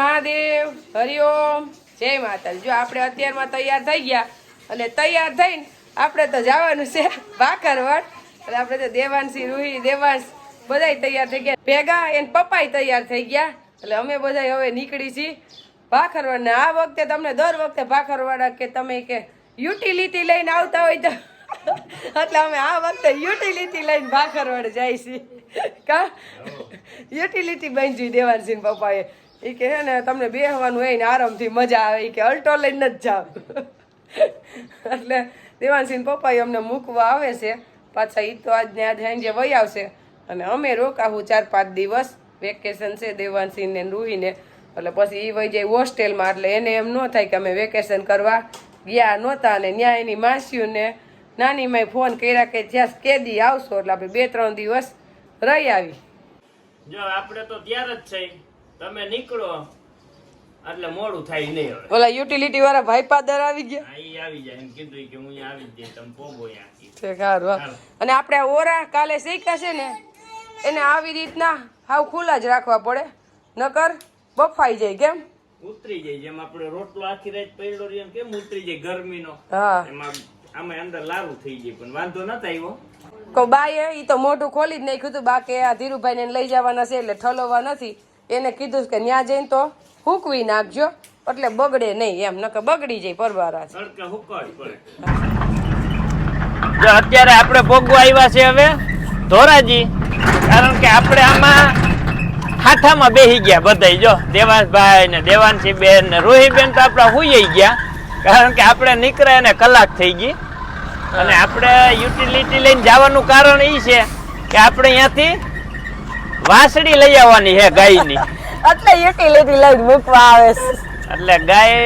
મહાદેવ હરિઓમ જય માતાજી. જો આપણે અત્યારમાં તૈયાર થઈ ગયા અને તૈયાર થઈને આપણે તો જવાનું છે ભાખરવડ. એટલે આપણે તો દેવાંશી રૂહી દેવાંશ બધાય તૈયાર થઈ ગયા. ભેગા એને પપ્પાય તૈયાર થઈ ગયા. એટલે અમે બધાય હવે નીકળી છીએ ભાખરવડ ને આ વખતે તમને દર વખતે ભાખરવાડા કે તમે કે યુટિલિટી લઈને આવતા હોય તો. એટલે અમે આ વખતે યુટિલિટી લઈને ભાખરવડ જાય છીએ. કા? યુટિલિટી બાંધી દેવાનસિંહ પપ્પાએ. એ કે ને, તમને બેહવાનું હોય ને આરામથી મજા આવે. એ કે અલ્ટો લઈને જ જાવ એટલે દેવાનસિંહ પપ્પા અમને મૂકવા આવે છે. પાછા એ તો આજ ને આજ સાંજે વહી આવશે. અને અમે રોકાવું ચાર પાંચ દિવસ. વેકેશન છે દેવાનસિંહ ને રૂહીને. એટલે પછી એ વહી જાય હોસ્ટેલમાં. એટલે એને એમ ન થાય કે અમે વેકેશન કરવા ગયા નહોતા અને ત્યાં એની માસીઓને નાની માય ફોન કર્યા કે જ્યાં કેદી આવશો. એટલે આપણે બે ત્રણ દિવસ રહી આવી. જો, આપણે તો ત્યાર જ છે. તમે નીકળો. એટલે મોડું થાય નહીં હવે. ઓલા યુટિલિટી વાળા ભાઈ પાદર આવી ગયા ઈ આવી જાય. એમ કીધું કે હું આવી જ દે તમે પોગો યાર છે સારું હા. અને આપણે ઓરા કાલે શીખ્યા છે ને એને આવી રીતના હાવ ખુલ્લા જ રાખવા પડે. નકર બફાઈ જાય કેમ? ઉતરી જાય. જેમ આપણે રોટલો આખી રાત પડ્યો રહ્યો ને કેમ ઉતરી જાય ગરમીનો? હા. એમાં આમાં અંદર લારું થઈ જાય. પણ વાંધો ન આવ્યો. કો બાએ ઈ તો મોઢું ખોલી જ નાખ્યું હતું. બાકી આ ધીરુભાઈને લઈ જવાના છે એટલે ઠલોવા નથી. એને કીધું કે ત્યાં જઈને તો હૂકવી નાખજો એટલે બગડે નહીં એમ નકર બગડી જાય પરબારા જો અત્યારે આપણે ભોગવા આવ્યા છે હવે ધોરાજી કારણ કે આપણે આમાં હાથામાં બેસી ગયા બધાય જો દેવાંશભાઈ ને દેવાંશી બેન ને રોહીબેન તો આપણા હુઈ ગયા કારણ કે આપણે નીકળ્યા ને કલાક થઈ ગઈ. અને આપણે યુટિલિટી લઈને જવાનું કારણ એ છે કે આપણે અહીંયાથી વાસળી લઈ આવવાની છે ગાયની. એટલે યુટિલિટી લઈ મૂકવા આવે એટલે ગાય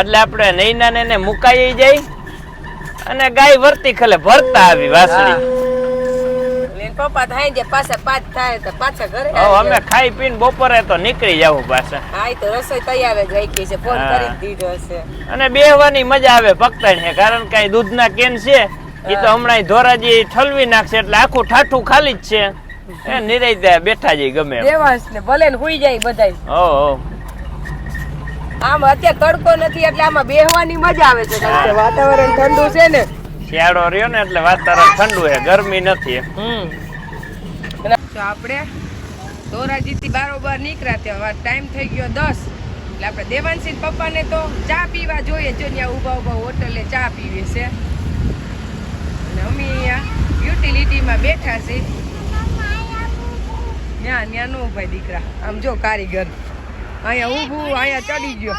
એટલે આપણે નૈના ને મુકાઈ જાય અને ગાય વર્તી ખલે ભરતા આવી વાસડી પપ્પા થાય જે પાછા પાંચ થાય તો પાછા ઘરે અમે. ખાઈ પીને બપોરે તો નીકળી જવું પાછા. હા તો રસોઈ તૈયાર જ રાખી છે. ફોન કરી દીધો છે અને બેહવાની મજા આવે પકતાણ છે કારણ કે દૂધના કેન છે એ તો હમણાં ધોરાજી ઠલવી નાખશે એટલે આખું ઠાઠું ખાલી જ છે. એ નિરાઈ બેઠા જઈ ગમે દેવાંશ ને ભલે ને હુઈ જાય બધાય. ઓ ઓ આમ અત્યારે તડકો નથી એટલે આમાં બેહવાની મજા આવે છે. વાતાવરણ ઠંડુ છે ને. શિયાળો રહ્યો ને એટલે વાતાવરણ ઠંડુ છે ગરમી નથી. હમ. તો આપણે ધોરાજીથી બારોબાર નીકળ્યા ત્યાં. ટાઈમ થઈ ગયો દસ. એટલે આપણે દેવાંશી પપ્પાને તો ચા પીવા જોઈએ. જો ત્યાં ઊભા ઊભા હોટલે ચા પીવે છે. અને અમે અહીંયા યુટિલિટીમાં બેઠા છે ત્યાં ત્યાં નો ભાઈ દીકરા. આમ જો કારીગર. અહીંયા ઊભું અહીંયા ચડી ગયો.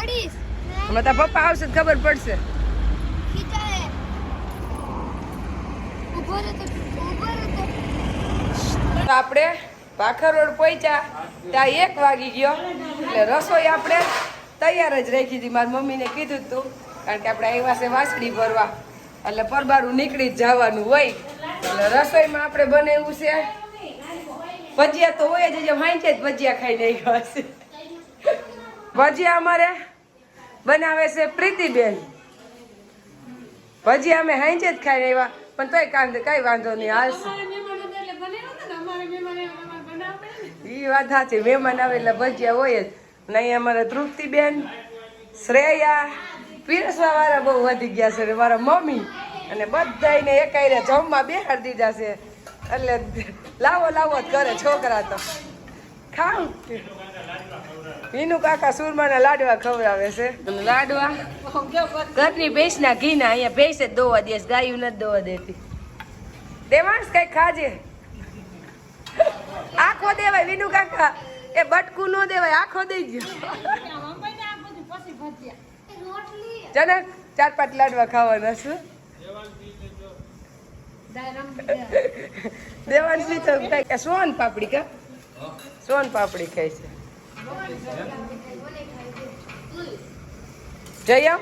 હમણાં તારા પપ્પા આવશે ખબર પડશે. તો આપણે પાખર રોડ પહોંચ્યા. ત્યાં એક વાગી ગયો. એટલે રસોઈ આપણે તૈયાર જ રાખી હતી. મારી મમ્મીને કીધું હતું કારણ કે આપણે આવ્યા છે વાસળી ભરવા. એટલે પરબારું નીકળી જ જવાનું હોય. એટલે રસોઈમાં આપણે બનાવ્યું છે. ભજીયા તો હોય જ જે જ ભજીયા ખાઈ નાખ્યા હશે. ભજીયા અમારે બનાવે છે પ્રીતિબેન. ભજીયા અમે હાંચે જ ખાઈ આવ્યા પણ તોય કાંદ કઈ વાંધો નહીં હાલશે ઈ વાત સાચી મહેમાન આવે એટલે ભજીયા હોય જ. અને અહીંયા અમારા તૃપ્તિબેન શ્રેયા પીરસવા વાળા બહુ વધી ગયા છે મારા મમ્મી. અને બધાને એકાઈને જમવા બેહાડી દીધા છે. એટલે લાવો લાવો જ કરે છોકરા તો. ખાવ વિનુ કાકા સુરમાના લાડવા ખવડાવે છે. લાડવા? ઘરની ભેંસના ઘીના અહીંયા ભેંસ જ દોવા દે ગાયું નથી દોવા દેતી. દેવાંશ કઈ ખાજે? આખો દેવાય વિનુ કાકા. એ બટકું નો દેવાય આખો દઈ ગયો જનક ચાર પાંચ લાડવા ખાવાના છે. દેવાંશની તો કાંઈક સોન પાપડી કા સોન પાપડી ખાય છે. જયમ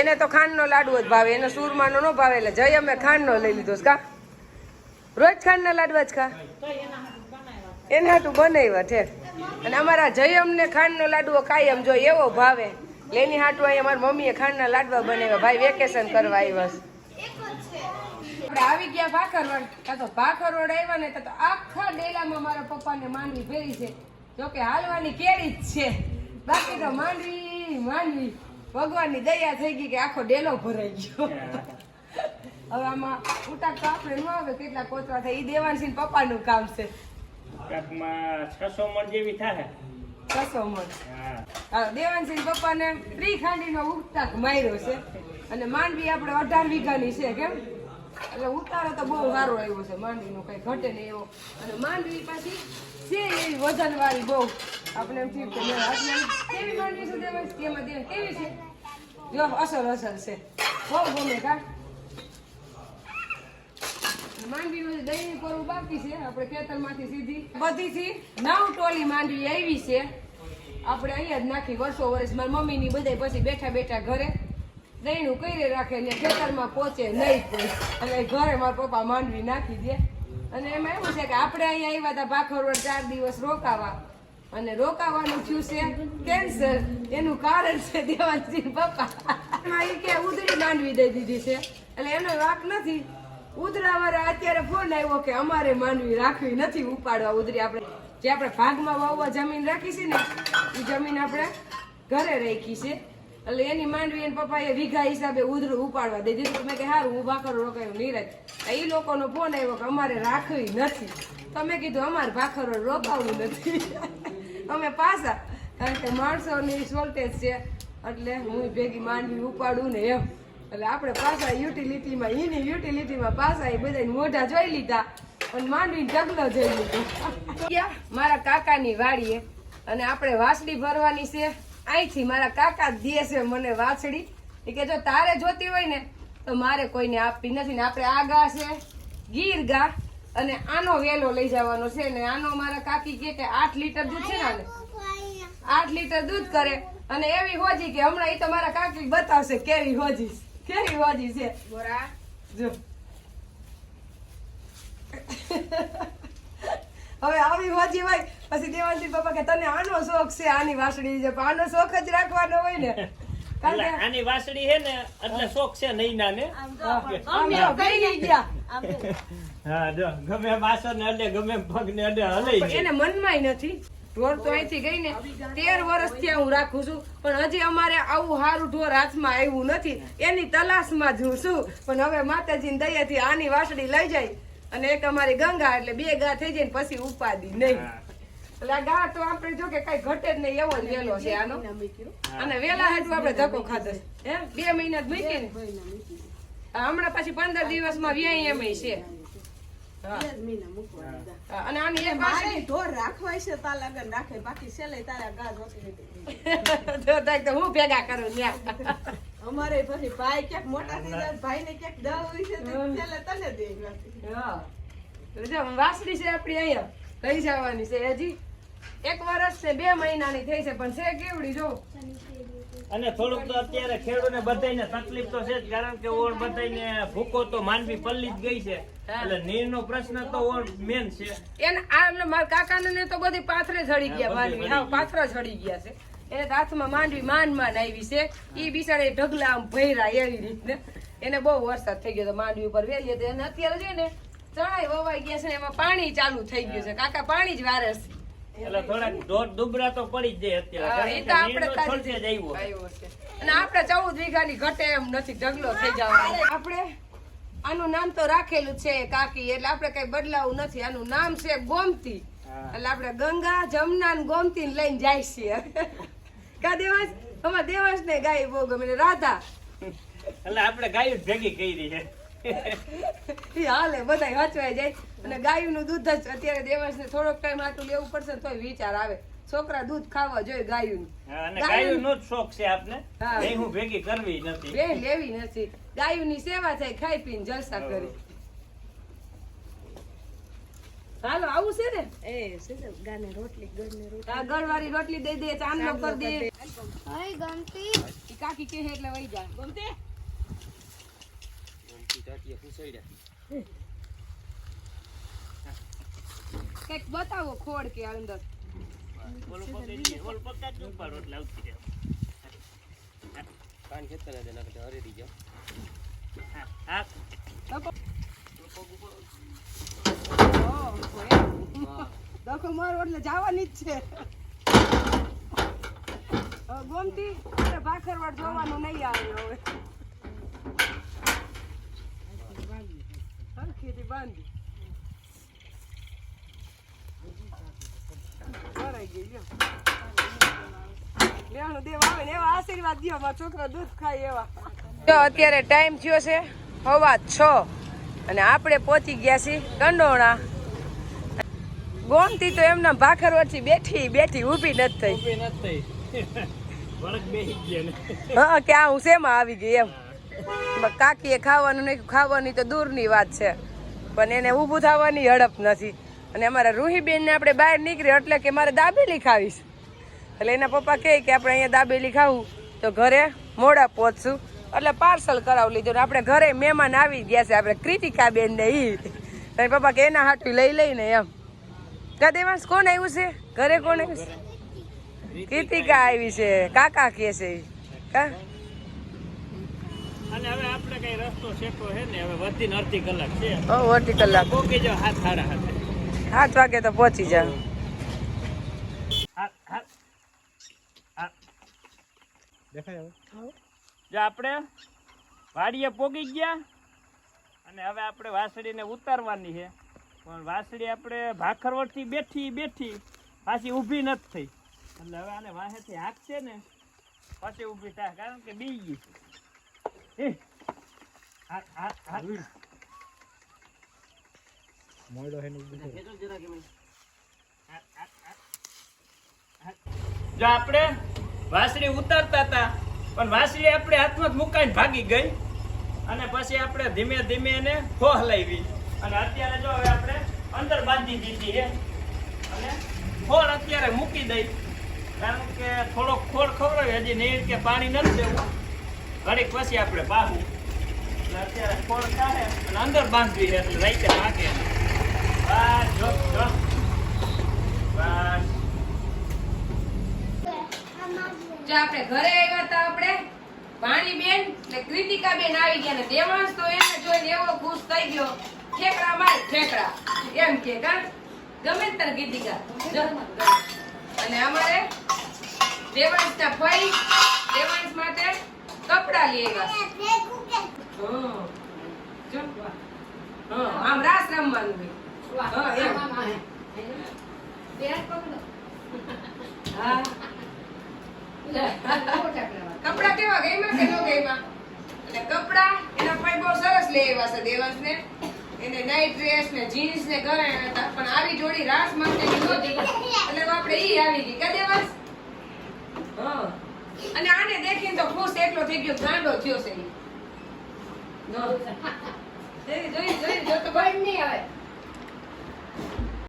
એને તો ખાંડનો લાડવો જ ભાવે એને સુરમાનો ન ભાવે એટલે જયમે ખાંડનો લઈ લીધો છે કા? રોજ ખાંડના લાડવા જ ખા? એને હાટું બનાવ્યા ઠેર અને અમારા જયમને ખાંડનો લાડવો કાયમ જો એવો ભાવે. લેની એની હાટું અહીંયા મારી મમ્મીએ ખાંડના લાડવા બનાવ્યા. ભાઈ વેકેશન કરવા આવ્યા છે. આપણે આવી ગયા ભાખરવડ કાં તો ભાખરવડ આવ્યા ને તો આખા ડેલામાં મારા પપ્પાને માંડવી ફેરી છે. જોકે હાલવાની કેરી જ છે. બાકી તો માંડવી માંડવી. ભગવાનની દયા થઈ ગઈ કે આખો ડેલો ભરાઈ ગયો. હવે આમાં ઉટાક તો આપણે ન આવે કેટલા કોચવા થાય એ દેવાનસિંહ પપ્પાનું કામ છે. કાકમાં છસો મણ જેવી થાય છસો મણ. દેવાનસિંહ પપ્પાને ત્રી ખાંડીનો ઉટાક માર્યો છે. અને માંડવી આપણે અઢાર વીઘાની છે કેમ? એટલે ઉતારો તો બહુ સારો આવ્યો છે, માંડવીનો કઈ ઘટે નહીં એવો. અને માંડવી પાછી છે એવી વજન વાળી બહુ. આપણે એમ થયું કે કેવી માંડવી છે દેવાંશ? કેમાં દેવ કેવી છે? જો અસર અસર છે. બહુ ગમે કા? માંડવીનું જે દહીં કરવું બાકી છે, આપણે ખેતરમાંથી સીધી. બધીથી નવ ટોલી માંડવી આવી છે. આપણે અહીંયા જ નાખી વર્ષો વર્ષ. મારી મમ્મીની બધાય પછી બેઠા બેઠા ઘરે. દહીંનું કરી રાખે ને ખેતરમાં પહોંચે નહીં કોઈ. એટલે ઘરે મારા પપ્પા માંડવી નાખી દે. અને એમાં એવું છે કે આપણે અહીંયા આવ્યા હતા ભાખરવડ ચાર દિવસ રોકાવા. અને રોકાવાનું થયું છે કેન્સર. એનું કારણ છે દેવાનસિંહ પપ્પા. એ કે ઉધડી માંડવી દઈ દીધી છે. એટલે એનો વાક નથી. ઉધડાવાળા અત્યારે ફોન આવ્યો કે અમારે માંડવી રાખવી નથી ઉપાડવા ઉધરી આપણે. જે આપણે ભાગમાં વાવવા જમીન રાખી છે ને એ જમીન આપણે ઘરે રાખી છે. એટલે એની માંડવી એના પપ્પાએ વીઘા હિસાબે ઉધરું ઉપાડવા દઈ દીધું મેં કે સારું ઊભા કરો, રોકાયું, નીરજ. એ લોકોનો ફોન આવ્યો કે અમારે રાખવી નથી. તમે કીધું, અમારે ભાખરો રોકાવું નથી. અમે પાછા, કારણ કે માણસોની શોર્ટેજ છે, એટલે હું ભેગી માંડવી ઉપાડું ને એમ. એટલે આપણે પાછા યુટિલિટીમાં એની યુટિલિટીમાં પાછા એ બધા મોઢા જોઈ લીધા અને માંડવી ઢગલો જોઈ લીધો. મારા કાકાની વાડીએ અને આપણે વાસડી ભરવાની છે. અહીંથી મારા કાકા દે છે મને વાછડી. એ કે જો તારે જોતી હોય ને તો મારે કોઈને આપવી નથી ને આપણે આ ગા છે ગીર ગા અને આનો વેલો લઈ જવાનો છે ને આનો મારા કાકી કે કે આઠ લીટર દૂધ છે ને આઠ લીટર દૂધ કરે. અને એવી હોજી કે હમણાં એ તો મારા કાકી બતાવશે કેવી હોજી કેવી હોજી છે. બોરા. જો. હવે આવી હોજી હોય પછી દેવાનસિંહ પપ્પા કે તને આનો શોખ છે? આની વાસળી છે. આનો શોખ જ રાખવાનો હોય ને. આની વાસળી એટલે શોખ છે હા જો ગમે વાસણ ને અડે ગમે પગ ને અડે હલાઈ પણ એને મનમાંય નથી. ઢોર તો અહીંથી ગઈ ને તેર વર્ષથી હું રાખું છું. પણ હજી અમારે આવું સારું ઢોર હાથમાં આવ્યું નથી. એની તલાશમાં જ હું છું. પણ હવે માતાજીની દયાથી આની વાસળી લઈ જાય. અને એક અમારી ગંગા એટલે બે ગા થઈ જાય ને પછી ઉપાદી નહીં. એટલે આ ગા તો આપણે જો કે કઈ ઘટે જ નહીં એવો જ વેલો છે આનો. અને વેલા હાટું આપણે ધક્કો ખાધો હે? બે મહિના જ મૂકી ને? હમણાં પછી પંદર દિવસમાં વ્યાય એમ છે. હા. હા, અને આની એક મારે ઢોર રાખવાય છે તા લગન રાખે. બાકી છેલ્લે તારા ગા જોતી તો હું ભેગા કરું ન્યા? અમારે પછી ભાઈ ક્યાંક મોટા થઈ જાય ભાઈ ને ક્યાંક દવ વિશે તને દે વાસળી છે આપણી અહીંયા. લઈ જવાની છે હજી. એક વર્ષ બે મહિનાની થઈ છે પણ છે કેવડી જો. અને થોડુંક તો અત્યારે ખેડૂને બધાને તકલીફ તો છે જ કારણ કે ઓળ બધાને ભૂકો તો માનવી પલ્લી જ ગઈ છે. એટલે નીરનો પ્રશ્ન તો ઓળ મેન છે. એને આ એટલે મારા કાકાને તો બધી પાથરે ચડી ગયા ચડી હા પાથરા ચડી ગયા છે. એને હાથમાં માંડવી માંડ માંડ આવી છે. ઈ બિચારે ઢગલા આમ ભૈરા એવી રીતને. એને બહુ વરસાદ થઈ ગયો તો માંડવી ઉપર વેલી હતી અને અત્યારે છે ને ચણાઈ વવાઈ ગયા છે એમાં પાણી ચાલુ થઈ ગયું છે. કાકા પાણી જ વારે છે. એટલે થોડાક દુબરા તો પડી જ જાય અત્યારે. આપણે આવ્યો. છે. અને આપણે ચૌદ વીઘાની ઘટે એમ નથી ઢગલો થઈ જવાનો. આપણે આનું નામ તો રાખેલું છે કાકી એટલે આપણે કઈ બદલાવું નથી. આનું નામ છે ગોમતી. એટલે આપણે ગંગા જમના ગોમતી ને લઈને જાય છીએ. કા દેવાસ અમાર દેવાસ ને ગાય બહુ ગમે રાધા. એટલે આપણે ગાયું ભેગી કરી છે. હાલે બધા વાંચવાય જાય. અને ગાયનું દૂધ જ અત્યારે દેવાંશને થોડોક ટાઈમ આટલું લેવું પડશે ને તોય વિચાર આવે. છોકરા દૂધ ખાવા જોઈએ ગાયું અને ગાયું જ શોખ છે આપને. હા. એ હું ભેગી કરવી નથી. બે લેવી નથી. ગાયુંની સેવા થાય ખાઈ પીને જલસા કરી. હાલો આવું છે ને? એ છે? ગાને રોટલી ગળને રોટલી. આ ગળવાળી રોટલી દઈ દે ચાંદલો કરી દે. હાય ગમતી કાકી કે એટલે વઈ જા. ગમતી કંઈક બતાવો ખોડ કે અંદર. પકડી એટલે આવતી મારો એટલે જવાની જ છે. ગોમતી ભાખરવાડ જોવાનું નહીં આવ્યું હવે હરખીથી બાંધી ભરાઈ ગઈ લ્યો લેવાનું દેવ આવે ને એવા આશીર્વાદ દ્યો મારા છોકરા દૂધ ખાય એવા. તો અત્યારે ટાઈમ થયો છે હવા છ. અને આપણે પહોંચી ગયા છીએ કંડોણા. ગોમતી તો એમના ભાખર વચ્ચે બેઠી બેઠી ઊભી નથી થઈ. હા કે આ હું શેમાં આવી ગઈ એમ. કાકીએ ખાવાનું નહીં ખાવાની તો દૂરની વાત છે. પણ એને ઊભું થવાની હડપ નથી. અને અમારા રૂહીબેનને આપણે બહાર નીકળી એટલે કે મારે દાબેલી ખાવીશ. એટલે એના પપ્પા કહે કે આપણે અહીંયા દાબેલી ખાવું. તો ઘરે મોડા પહોંચશું એટલે પાર્સલ કરાવી લીધું ને આપણે ઘરે મહેમાન આવી ગયા છે આપણે કૃતિકા બેન ને ઈ. અને પપ્પા કે એના હાટું લઈ લઈને એમ. કા દેવાંશ કોણ આવ્યું છે? ઘરે કોણ આવ્યું છે? કૃતિકા આવી છે કાકા કે છે. કા? અને હવે આપણે કઈ રસ્તો શેકો છે ને હવે વધીને અડધી કલાક છે. ઓ અઢી કલાક. પોકી જાવ હાથ સાડા હાથે. સાત વાગે તો પહોંચી જાવ હાથ હાથ હાથ. જો આપણે વાડીએ પોગી ગયા અને હવે આપણે વાસળીને ઉતારવાની છે. પણ વાસળી આપણે ભાખરવડથી બેઠી બેઠી પાછી ઊભી નથી થઈ. એટલે હવે આને વાહેથી હાંકશે ને પાછી ઊભી થાય. કારણ કે બી ગઈ. છે. જો આપણે વાસળી ઉતારતા હતા. પણ વાસળી આપણે હાથમાં જ મુકાઈને ભાગી ગઈ. અને પછી આપણે ધીમે ધીમે એને ખોહ લાવી. અને અત્યારે જો હવે આપણે અંદર બાંધી દીધી છે. અને ખોળ અત્યારે મૂકી દઈ. કારણ કે થોડો ખોળ ખવડાવી હજી નીર કે પાણી નથી દેવું. ઘડીક પછી આપણે પાહું એટલે અત્યારે ખોળ કાઢે અને અંદર બાંધવી એટલે રાઈતે પાકે બસ જો. બસ. જો આપણે ઘરે આવ્યા હતા આપણે વાણી બેન ને બેન આવી ગયા ને દેવાંશ તો એને જોઈને એવો ખુશ થઈ ગયો. ઠેકડા માર ઠેકડા. એમ કે કા ગમે તાર કૃતિકા અને અમારે દેવાંશ ના ફઈ દેવાંશ માટે કપડા લઈ આવ્યા. જો. આમ રાસ રમવાનું હા, એમ. હા. કપડા કેવા? ગઈમાં કે નો ગઈમાં એટલે કપડા એના ભાઈ બહુ સરસ લઈ આવ્યા છે દેવાંશને. એને નાઈટ ડ્રેસ ને જીન્સ ને ઘરે હતા, પણ આવી જોડી રાસ માટે નહોતી એટલે તો આપણે ઈ આવી ગઈ. કે દેવાંશ? હા. અને આને દેખીને તો ખુશ એટલો થઈ ગયો, ગાંડો થયો છે ઈ. જોઈ જોઈ જોઈ જોઈ